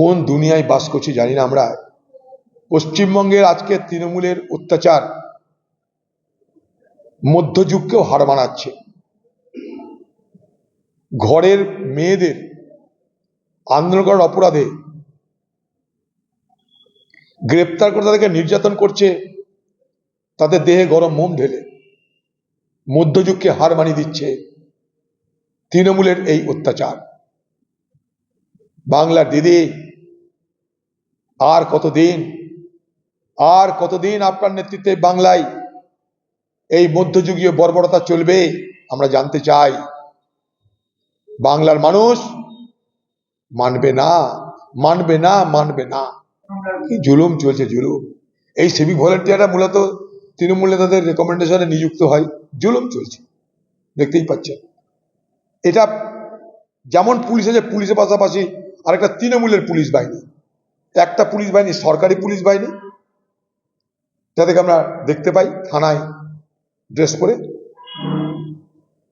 কোন দুনিয়ায় বাস করছি জানি না আমরা। পশ্চিমবঙ্গের আজকে তৃণমূলের অত্যাচার মধ্যযুগকেও হার মানাচ্ছে। ঘরের মেয়েদের আন্দোলন করার অপরাধে গ্রেপ্তার করে তাদেরকে নির্যাতন করছে, তাদের দেহে গরম মোম ঢেলে। মধ্যযুগকে হার মানিয়ে দিচ্ছে তৃণমূলের এই অত্যাচার। বাংলার দিদি আর কতদিন? আর কতদিন আপনার নেতৃত্বে বাংলায় এই মধ্যযুগীয় বর্বরতা চলবে, আমরা জানতে চাই। বাংলার মানুষ মানবে না মানবে না মানবে না। কি জুলুম চলছে, জুলুম। এই সিভিক ভলেন্টিয়াররা মূলত তৃণমূল নেতাদের রেকমেন্ডেশনে নিযুক্ত হয়, জুলুম চলছে। দেখতেই পাচ্ছেন। এটা যেমন পুলিশ আছে, পুলিশের পাশাপাশি আরেকটা তৃণমূলের পুলিশ বাহিনী। একটা পুলিশ বাহিনী, সরকারি পুলিশ বাহিনী, যাদেরকে আমরা দেখতে পাই থানায় ড্রেস পরে।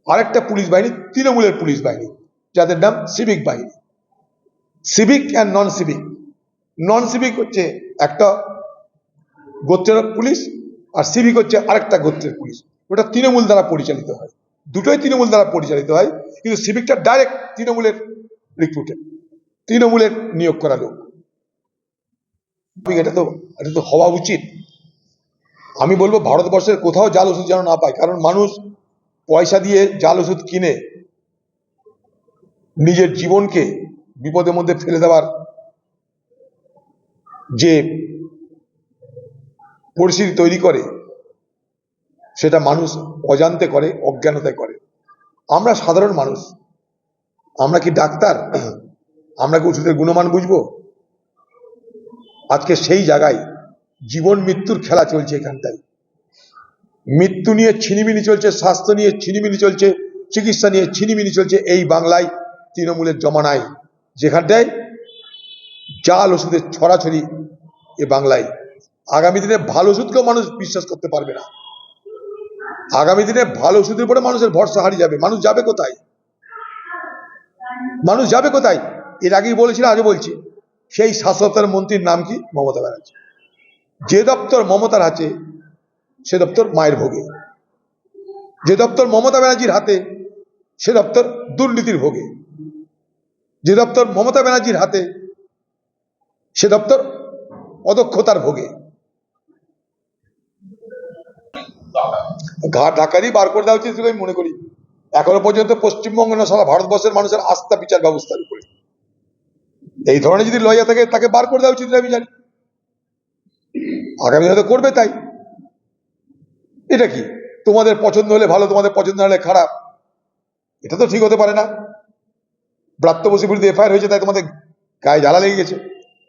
আরেকটা পুলিশ বাহিনী, তৃণমূলের পুলিশ বাহিনী, যাদের নাম সিভিক বাহিনী। Civic and non civic non civic হচ্ছে একটা গোত্রের পুলিশ আর সিভিক হচ্ছে আরেকটা গোত্রের পুলিশ। ওটা তৃণমূল দ্বারা পরিচালিত হয়। দুটোই তৃণমূল দ্বারা পরিচালিত হয়, কিন্তু সিভিকটা ডাইরেক্ট তৃণমূলের রিক্রুটেড তৃণমূলের নিয়োগ করা লোক। এটা তো এটা তো হওয়া উচিত। আমি বলব ভারতবর্ষের কোথাও জাল ওষুধ যেন না পায়, কারণ মানুষ পয়সা দিয়ে জাল ওষুধ কিনে নিজের জীবনকে বিপদের মধ্যে ফেলে দেওয়ার যে পরিস্থিতি তৈরি করে, সেটা মানুষ অজান্তে করে, অজ্ঞানতায় করে। আমরা সাধারণ মানুষ, আমরা কি ডাক্তার? আমরা কি ওষুধের গুণমান বুঝব? আজকে সেই জায়গায় জীবন মৃত্যুর খেলা চলছে এখানটায়। মৃত্যু নিয়ে ছিনিমিনি চলছে, স্বাস্থ্য নিয়ে ছিনিমিনি চলছে, চিকিৎসা নিয়ে ছিনিমিনি চলছে এই বাংলায় তৃণমূলের জমানায়। যেখানটায় জাল ওষুধের ছড়াছড়ি এ বাংলায়। আগামী দিনে ভালো ওষুধকেও মানুষ বিশ্বাস করতে পারবে না। আগামী দিনে ভালো ওষুধের উপরে মানুষের ভরসা হারিয়ে যাবে। মানুষ যাবে কোথায়? মানুষ যাবে কোথায়? এর আগেই বলেছিল, আজও বলছি সেই দপ্তরের মন্ত্রীর নাম কি? মমতা ব্যানার্জি। যে দপ্তর মমতার আছে সে দপ্তর মায়ের ভোগে। যে দপ্তর মমতা ব্যানার্জির হাতে, সে দপ্তর দুর্নীতির ভোগে। যে দপ্তর মমতা ব্যানার্জির হাতে, সে দপ্তর অদক্ষতার ভোগে। ঘা, ঢাকারই বার করে দেওয়া উচিত আমি মনে করি। এখনও পর্যন্ত পশ্চিমবঙ্গ না সারা ভারতবর্ষের মানুষের আস্থা বিচার ব্যবস্থার উপরে। এই ধরনের যদি লয়া থাকে, তাকে বার করে দেওয়া উচিত বলে আমি জানি। আগামী হয়তো করবে তাই। এটা কি? তোমাদের পছন্দ হলে ভালো, তোমাদের পছন্দ না হলে খারাপ। এটা তো ঠিক হতে পারে না। ব্রাত্য বসুর বিরুদ্ধে এফআইআর হয়েছে, তাই তোমাদের গায়ে জ্বালা লেগে গেছে।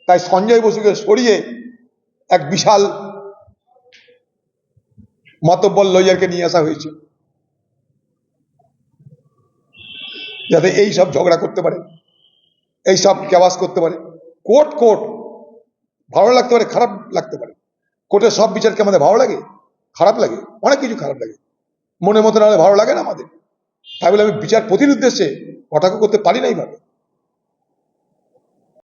তাই সঞ্জয় বসুকে সরিয়ে এক বিশাল মাতব্বল লয়ারকে নিয়ে আসা হয়েছে। যাতে এই সব ঝগড়া করতে পারে। এই সব ক্যাবাস করতে পারে? কোর্ট কোর্ট ভালো লাগতে পারে, খারাপ লাগতে পারে। কোর্টের সব বিচারকে আমাদের ভালো লাগে? খারাপ লাগে। অনেক কিছু খারাপ লাগে। মনের মতো না হলে ভালো লাগে না আমাদের। তাই বলে আমি বিচার প্রতির উদ্দেশ্যে কটাক্ষ করতে পারি না এইভাবে।